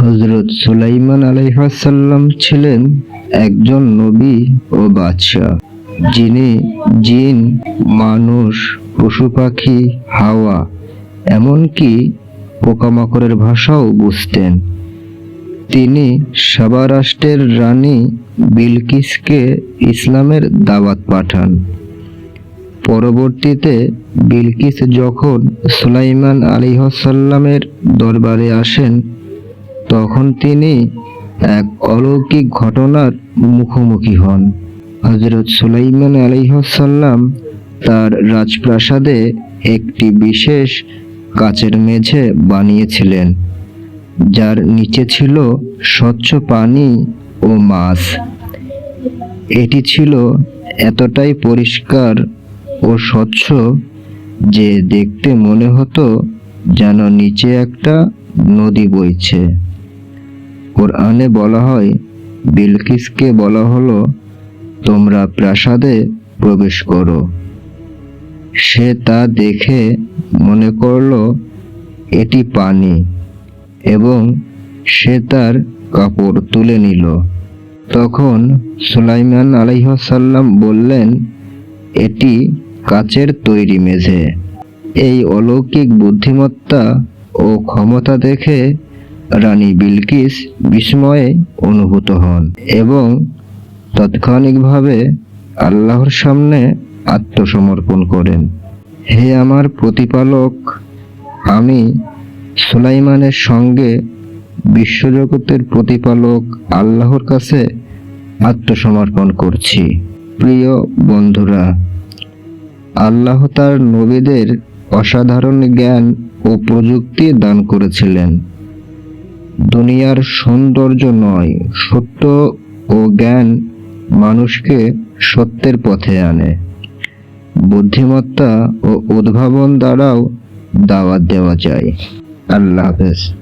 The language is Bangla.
হজরত সুলাইমান আলাইহাসাল্লাম ছিলেন একজন নবী ও বাদশাহ, যিনি জিন, মানুষ, পশু পাখি, হাওয়া, এমনকি পোকামাকড়ের ভাষাও বুঝতেন। তিনি সাবা রাষ্ট্রের রানী বিলকিসকে ইসলামের দাওয়াত পাঠান। পরবর্তীতে বিলকিস যখন সুলাইমান আলিহাসাল্লামের দরবারে আসেন তখন তিনি এক অলৌকিক ঘটনার মুখোমুখি হন। হজরত সুলাইমান আলিহাসাল্লাম তার রাজপ্রাসাদে একটি বিশেষ কাচের মেঝে বানিয়েছিলেন, যার নিচে ছিল স্বচ্ছ পানি ও মাছ। এটি ছিল এতটাই পরিষ্কার ও স্বচ্ছ যে দেখতে মনে হতো যেন নিচে একটা নদী বইছে। কোরআনে বলা হয়, বিলকিসকে বলা হলো, তোমরা প্রাসাদে প্রবেশ করো। সে তা দেখে মনে করল, এটি পানি। এবং সে তার কাপড় তুলে নিল। তখন সুলাইমান আলাইহাসাল্লাম বললেন, এটি কাচের তৈরি মেঝে। এই অলৌকিক বুদ্ধিমত্তা ও ক্ষমতা দেখে রানী বিলকিস বিস্ময়ে অনুভূত হন এবং তাৎক্ষণিকভাবে আল্লাহর সামনে আত্মসমর্পণ করেন। হে আমার প্রতিপালক, আমি সুলাইমানের সঙ্গে বিশ্বজগতের প্রতিপালক আল্লাহর কাছে আত্মসমর্পণ করছি। প্রিয় বন্ধুরা, আল্লাহ তার নবীদের অসাধারণ জ্ঞান ও প্রযুক্তি দান করেছিলেন। দুনিয়ার সৌন্দর্য নয়, সত্য ও জ্ঞান মানুষকে সত্যের পথে আনে। বুদ্ধিমত্তা ও উদ্ভাবন দ্বারাও দাওয়াত দেওয়া যায়। আল্লাহ হাফেজ।